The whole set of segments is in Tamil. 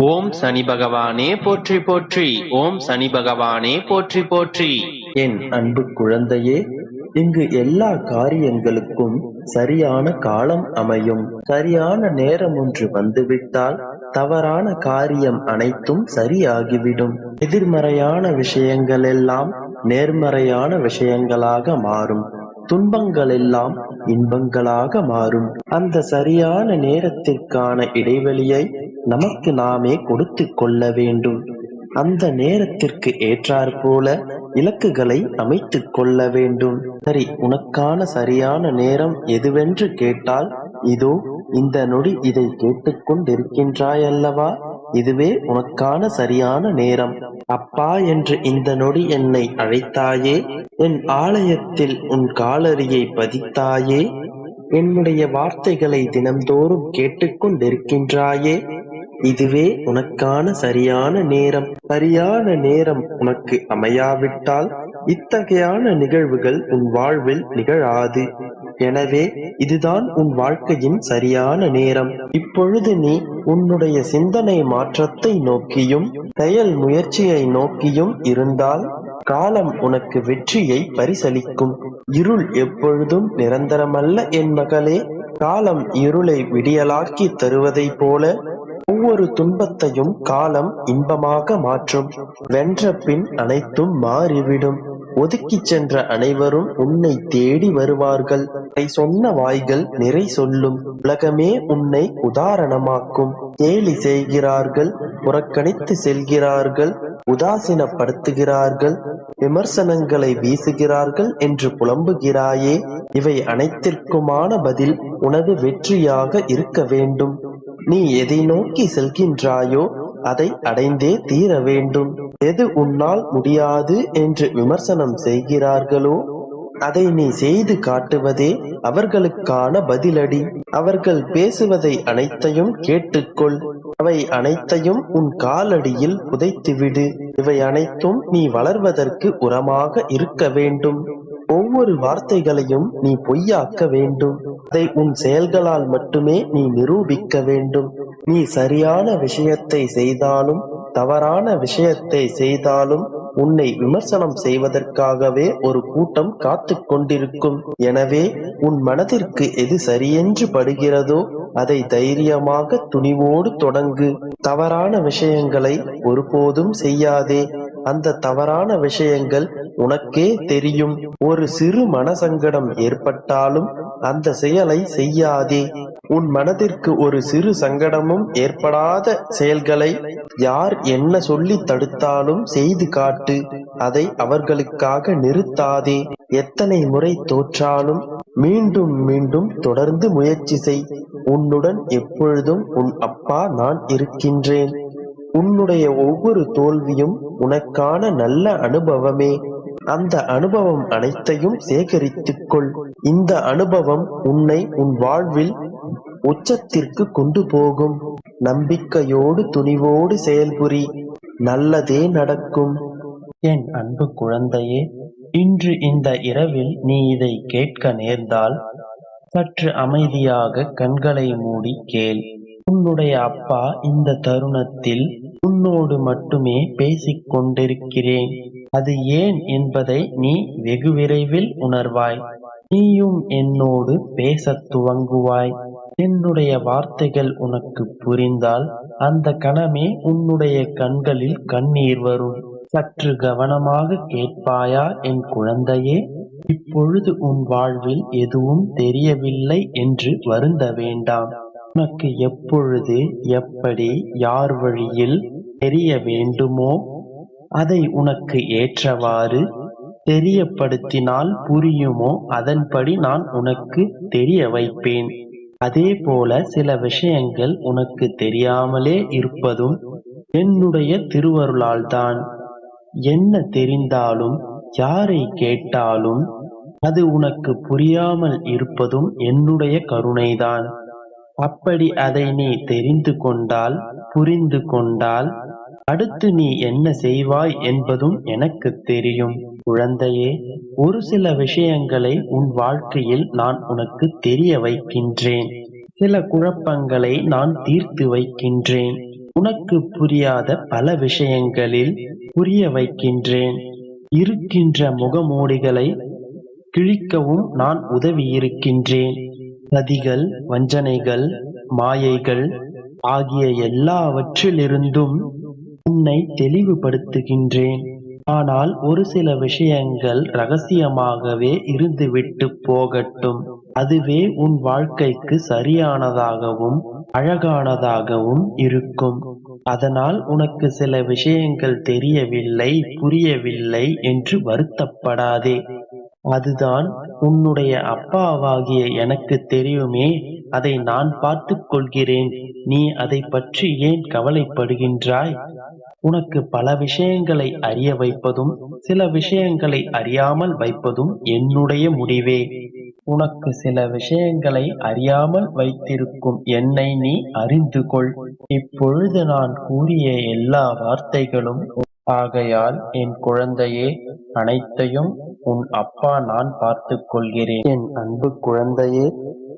ஓம் சனி பகவானே போற்றி போற்றி. ஓம் சனி பகவானே போற்றி போற்றி. என் அன்பு குழந்தையே இங்கு எல்லா காரியங்களுக்கும் சரியான காலம் அமையும். சரியான நேரம் ஒன்று வந்துவிட்டால் தவறான காரியம் அனைத்தும் சரியாகிவிடும். எதிர்மறையான விஷயங்கள் எல்லாம் நேர்மறையான விஷயங்களாக மாறும். துன்பங்கள் எல்லாம் இன்பங்களாக மாறும். அந்த சரியான நேரத்திற்கான இடைவெளியை நமக்கு நாமே கொடுத்து கொள்ள வேண்டும். அந்த நேரத்திற்கு ஏற்றாற்போல இலக்குகளை அமைத்து கொள்ள வேண்டும். சரி உனக்கான சரியான நேரம் எதுவென்று கேட்டால் இதோ இந்த நொடி இதை கேட்டுக்கொண்டிருக்கின்றாய் அல்லவா இதுவே உனக்கான சரியான நேரம். அப்பா என்று இந்த நொடி என்னை அழைத்தாயே என் ஆலயத்தில் உன் காலரியை பதித்தாயே என்னுடைய வார்த்தைகளை தினம்தோறும் கேட்டுக்கொண்டிருக்கின்றாயே இதுவே உனக்கான சரியான நேரம். சரியான நேரம் உனக்கு அமையாவிட்டால் இத்தகையான நிகழ்வுகள் உன் வாழ்வில் நிகழாது. எனவே இதுதான் உன் வாழ்க்கையின் சரியான நேரம். இப்பொழுது நீ உன்னுடைய சிந்தனை மாற்றத்தை நோக்கியும் செயல் முயற்சியை நோக்கியும் இருந்தால் காலம் உனக்கு வெற்றியை பரிசளிக்கும். இருள் எப்பொழுதும் நிரந்தரமல்ல என் மகளே. காலம் இருளை விடியலாக்கி தருவதைப் போல ஒவ்வொரு துன்பத்தையும் காலம் இன்பமாக மாற்றும். வென்ற பின் அனைத்தும் மாறிவிடும். ஒதுக்கிச் சென்ற அனைவரும் உன்னை தேடி வருவார்கள். அதை சொன்ன வாய்கள் நிறை சொல்லும். உலகமே உன்னை உதாரணமாக்கும். கேலி செய்கிறார்கள் புறக்கணித்து செல்கிறார்கள் உதாசீனப்படுத்துகிறார்கள் விமர்சனங்களை வீசுகிறார்கள் என்று புலம்புகிறாயே. இவை அனைத்திற்குமான பதில் உனது வெற்றியாக இருக்க வேண்டும். நீ எதை நோக்கி செல்கின்றாயோ அதை அடைந்தே தீர வேண்டும். எது உன்னால் முடியாது என்று விமர்சனம் செய்கிறார்களோ அதை நீ செய்து காட்டுவதே அவர்களுக்கான பதிலடி. அவர்கள் பேசுவதை அனைத்தையும் கேட்டுக்கொள். அவை அனைத்தையும் உன் காலடியில் புதைத்துவிடு. இவை அனைத்தும் நீ வளர்வதற்கு உரமாக இருக்க வேண்டும். ஒவ்வொரு வார்த்தைகளையும் நீ பொய்யாக்க வேண்டும். அதை உன் செயல்களால் மட்டுமே நீ நிரூபிக்க வேண்டும். நீ சரியான விஷயத்தை செய்தாலும் தவறான விஷயத்தை செய்தாலும் உன்னை விமர்சனம் செய்வதற்காகவே ஒரு கூட்டம் காத்து கொண்டிருக்கும். எனவே உன் மனதிற்கு எது சரியென்று படுகிறதோ அதை தைரியமாக துணிவோடு தொடங்கு. தவறான விஷயங்களை ஒருபோதும் செய்யாதே. அந்த தவறான விஷயங்கள் உனக்கே தெரியும். ஒரு சிறு மனசங்கடம் ஏற்பட்டாலும் அந்த செயலை செய்யாதே. உன் மனதிற்கு ஒரு சிறு சங்கடமும் ஏற்படாத செயல்களை யார் என்ன சொல்லி தடுத்தாலும் செய்து காட்டு. அதை அவர்களுக்காக நிறுத்தாதே. எத்தனை முறை தோற்றாலும் மீண்டும் மீண்டும் தொடர்ந்து முயற்சி செய். உன்னுடன் எப்பொழுதும் உன் அப்பா நான் இருக்கின்றேன். உன்னுடைய ஒவ்வொரு தோல்வியும் உனக்கான நல்ல அனுபவமே. அந்த அனுபவம் அனைத்தையும் சேகரித்துக்கொள். இந்த அனுபவம் உன்னை உன் வாழ்வில் உச்சத்திற்கு கொண்டு போகும். நம்பிக்கையோடு துணிவோடு செயல்புரி. நல்லதே நடக்கும். என் அன்பு குழந்தையே இன்று இந்த இரவில் நீ இதை கேட்க நேர்ந்தால் சற்று அமைதியாக கண்களை மூடி கேள். உன்னுடைய அப்பா இந்த தருணத்தில் உன்னோடு மட்டுமே பேசிக் கொண்டிருக்கிறேன் அது ஏன் என்பதை நீ வெகு விரைவில் உணர்வாய். நீயும் என்னோடு பேசத் துவங்குவாய். என்னுடைய வார்த்தைகள் உனக்கு புரிந்தால் அந்த கணமே உன்னுடைய கண்களில் கண்ணீர் வரும். சற்று கவனமாக கேட்பாயா என் குழந்தையே? இப்பொழுது உன் வாழ்வில் எதுவும் தெரியவில்லை என்று வருந்த வேண்டாம். உனக்கு எப்பொழுது எப்படி யார் வழியில் தெரிய வேண்டுமோ அதை உனக்கு ஏற்றவாறு தெரியப்படுத்தினால் புரியுமோ அதன்படி நான் உனக்கு தெரிய வைப்பேன். அதே போல சில விஷயங்கள் உனக்கு தெரியாமலே இருப்பதும் என்னுடைய திருவருளால்தான். என்ன தெரிந்தாலும் யாரை கேட்டாலும் அது உனக்கு புரியாமல் இருப்பதும் என்னுடைய கருணைதான். அப்படி அதை நீ தெரிந்து கொண்டால் புரிந்து கொண்டால் அடுத்து நீ என்ன செய்வாய் என்பதும் எனக்கு தெரியும். குழந்தையே ஒரு சில விஷயங்களை உன் வாழ்க்கையில் நான் உனக்கு தெரிய வைக்கின்றேன். சில குழப்பங்களை நான் தீர்த்து வைக்கின்றேன். உனக்கு புரியாத பல விஷயங்களில் புரிய வைக்கின்றேன். இருக்கின்ற முகமூடிகளை கிழிக்கவும் நான் உதவியிருக்கின்றேன். சதிகள் வஞ்சனைகள் மாயைகள் ஆகிய எல்லாவற்றிலிருந்தும் உன்னை தெளிவுபடுத்துகின்றேன். ஆனால் ஒரு சில விஷயங்கள் ரகசியமாகவே இருந்துவிட்டு போகட்டும். அதுவே உன் வாழ்க்கைக்கு சரியானதாகவும் அழகானதாகவும் இருக்கும். அதனால் உனக்கு சில விஷயங்கள் தெரியவில்லை புரியவில்லை என்று வருத்தப்படாதே. அதுதான் உன்னுடைய அப்பாவாகிய எனக்கு தெரியுமே அதை நான் பார்த்துக் கொள்கிறேன். நீ அதை பற்றி ஏன் கவலைப்படுகின்றாய்? உனக்கு பல விஷயங்களை அறிய வைப்பதும் சில விஷயங்களை அறியாமல் வைப்பதும் என்னுடைய முடிவே. உனக்கு சில விஷயங்களை அறியாமல் வைத்திருக்கும் என்னை நீ அறிந்து கொள். இப்பொழுது நான் கூறிய எல்லா வார்த்தைகளும் ஆகையால் என் குழந்தையே அனைத்தையும் உன் அப்பா நான் பார்த்துக் கொள்கிறேன். என் அன்பு குழந்தையே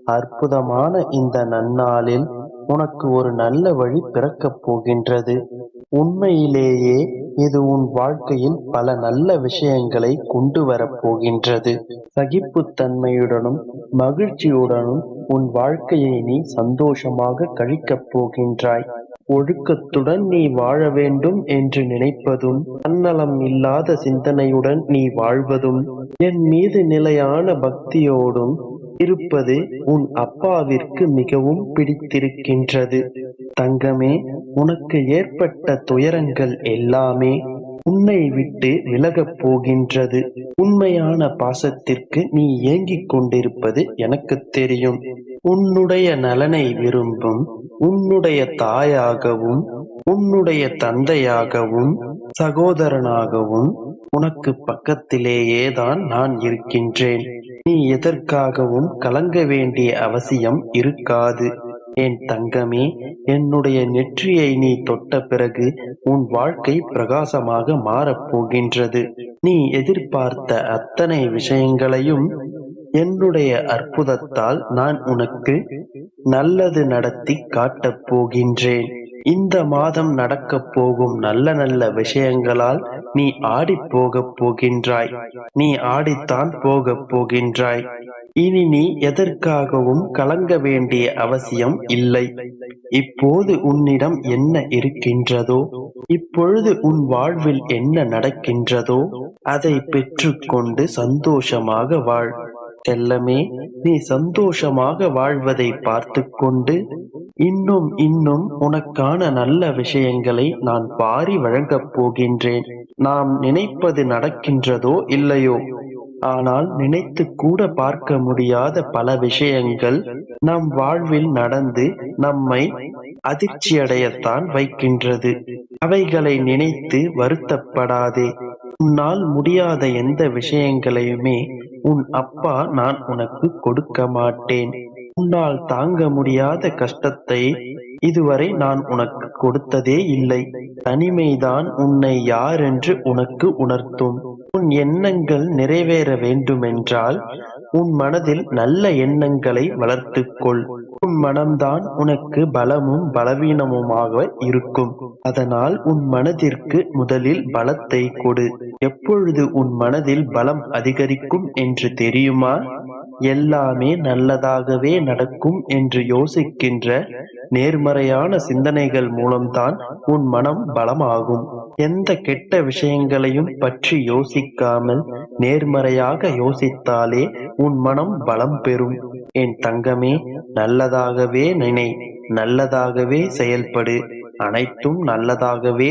அற்புதமான இந்த நன்னாளில் உனக்கு ஒரு நல்ல வழி பிறக்கப் போகின்றது. உண்மையிலேயே இது உன் வாழ்க்கையில் பல நல்ல விஷயங்களை கொண்டு வரப் போகின்றது. சகிப்புத்தன்மையுடனும் மகிழ்ச்சியுடனும் உன் வாழ்க்கையை நீ சந்தோஷமாக கழிக்கப் போகின்றாய். ஒழுக்கத்துடன் நீ வாழ வேண்டும் என்று நினைப்பதும் தன்னலம் இல்லாத சிந்தனையுடன் நீ வாழ்வதும் என் மீது நிலையான பக்தியோடும் இருப்பது உன் அப்பாவிற்கு மிகவும் பிடித்திருக்கின்றது. தங்கமே உனக்கு ஏற்பட்ட துயரங்கள் எல்லாமே உன்னை விட்டு விலகப் போகின்றது. உண்மையான பாசத்திற்கு நீ ஏங்கிக் கொண்டிருப்பது எனக்கு தெரியும். உன்னுடைய நலனை விரும்பும் உன்னுடைய தாயாகவும் உன்னுடைய தந்தையாகவும் சகோதரனாகவும் உனக்கு பக்கத்திலேயே தான் நான் இருக்கின்றேன். நீ எதற்காகவும் கலங்க வேண்டிய அவசியம் இருக்காது. என் தங்கமே என்னுடைய நெற்றியை நீ தொட்ட பிறகு உன் வாழ்க்கை பிரகாசமாக மாறப்போகின்றது நீ எதிர்பார்த்த அத்தனை விஷயங்களையும் என்னுடைய அற்புதத்தால் நான் உனக்கு நல்லது நடத்தி காட்டப் போகின்றேன். இந்த மாதம் நடக்கப் போகும் நல்ல நல்ல விஷயங்களால் நீ ஆடி போகப் போகின்றாய். நீ ஆடித்தான் போகப் போகின்றாய். இனி நீ எதற்காகவும் கலங்க வேண்டிய அவசியம் இல்லை. இப்போது உன்னிடம் என்ன இருக்கின்றதோ இப்பொழுது உன் வாழ்வில் என்ன நடக்கின்றதோ அதை பெற்றுக்கொண்டு சந்தோஷமாக வாழ். செல்லமே நீ சந்தோஷமாக வாழ்வதை பார்த்து கொண்டு இன்னும் இன்னும் உனக்கான நல்ல விஷயங்களை நான் பாரி வழங்கப் போகின்றேன். நாம் நினைப்பது நடக்கின்றதோ இல்லையோ? ஆனால் நினைத்து கூட பார்க்க முடியாத பல விஷயங்கள் நம் வாழ்வில் நடந்து நம்மை அதிர்ச்சியடையத்தான் வைக்கின்றது. அவைகளை நினைத்து வருத்தப்படாதே. உன்னால் முடியாத எந்த விஷயங்களையுமே உன் அப்பா நான் உனக்கு கொடுக்க மாட்டேன். உன்னால் தாங்க முடியாத கஷ்டத்தை இதுவரை நான் உனக்கு கொடுத்ததே இல்லை. தனிமைதான் உன்னை யாரென்று உனக்கு உணர்த்தும். உன் எண்ணங்கள் நிறைவேற வேண்டுமென்றால் உன் மனதில் நல்ல எண்ணங்களை வளர்த்துக்கொள். உன் மனம்தான் உனக்கு பலமும் பலவீனமுமாக இருக்கும். அதனால் உன் மனதிற்கு முதலில் பலத்தை கொடு. எப்பொழுது உன் மனதில் பலம் அதிகரிக்கும் என்று தெரியுமா? எல்லாமே நல்லதாகவே நடக்கும் என்று யோசிக்கின்ற நேர்மறையான சிந்தனைகள் மூலம்தான் உன் மனம் பலமாகும். எந்த கெட்ட விஷயங்களையும் பற்றி யோசிக்காமல் நேர்மறையாக யோசித்தாலே உன் மனம் பலம் பெறும். என் தங்கமே நல்லதாகவே நினை. நல்லதாகவே செயல்படு. அனைத்தும் நல்லதாகவே